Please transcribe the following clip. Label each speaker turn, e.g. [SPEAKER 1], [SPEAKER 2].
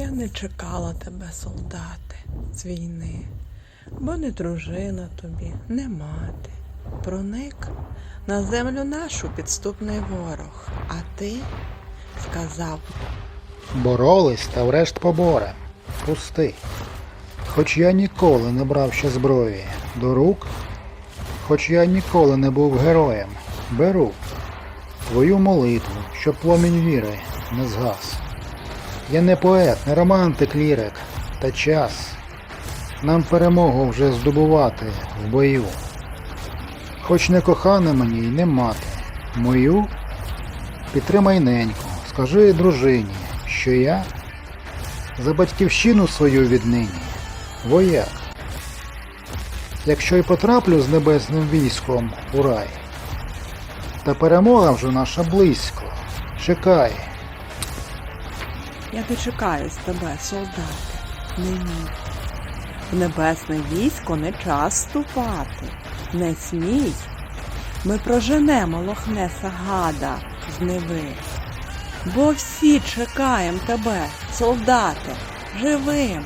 [SPEAKER 1] Я не чекала тебе, солдати, з війни, бо не дружина тобі, не мати. Проник на землю нашу підступний ворог, а ти сказав
[SPEAKER 2] Боролись та врешт поборе. Пусти. Хоч я ніколи не брав ще зброї до рук, хоч я ніколи не був героєм, беру твою молитву, щоб пломінь віри не згас. Я не поет, не романтик лірик, та час. Нам перемогу вже здобувати в бою. Хоч не кохана мені й не мати, мою підтримай неньку, скажи дружині, що я за батьківщину свою віднині вояк. Якщо й потраплю з небесним військом у рай, та перемога вже наша близько. Чекай,
[SPEAKER 1] Я дочекаюсь тебе, солдати, не мій. В небесне військо не час ступати, не смій. Ми проженемо лохнеса гада з неви. Бо всі чекаєм тебе, солдати, живим,